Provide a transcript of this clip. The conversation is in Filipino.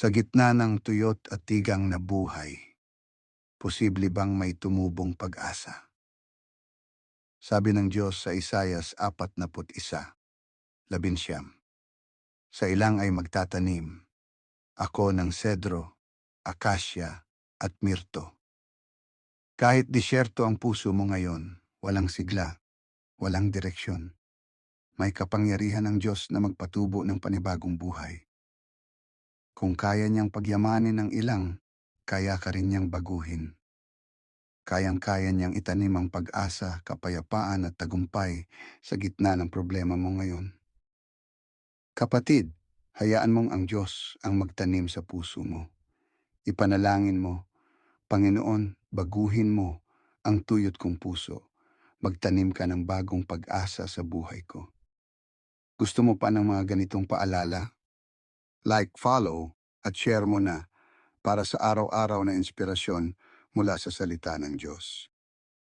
Sa gitna ng tuyot at tigang na buhay, posible bang may tumubong pag-asa? Sabi ng Diyos sa Isayas 41, labinsyam. Sa ilang ay magtatanim, ako ng sedro, akasya at mirto. Kahit disyerto ang puso mo ngayon, walang sigla, walang direksyon. May kapangyarihan ng Diyos na magpatubo ng panibagong buhay. Kung kaya niyang pagyamanin ng ilang, kaya ka rin niyang baguhin. Kayang-kaya niyang itanim ang pag-asa, kapayapaan at tagumpay sa gitna ng problema mo ngayon. Kapatid, hayaan mong ang Diyos ang magtanim sa puso mo. Ipanalangin mo, Panginoon, baguhin mo ang tuyot kong puso. Magtanim ka ng bagong pag-asa sa buhay ko. Gusto mo pa ng mga ganitong paalala? Like, follow, at share mo na para sa araw-araw na inspirasyon mula sa salita ng Diyos.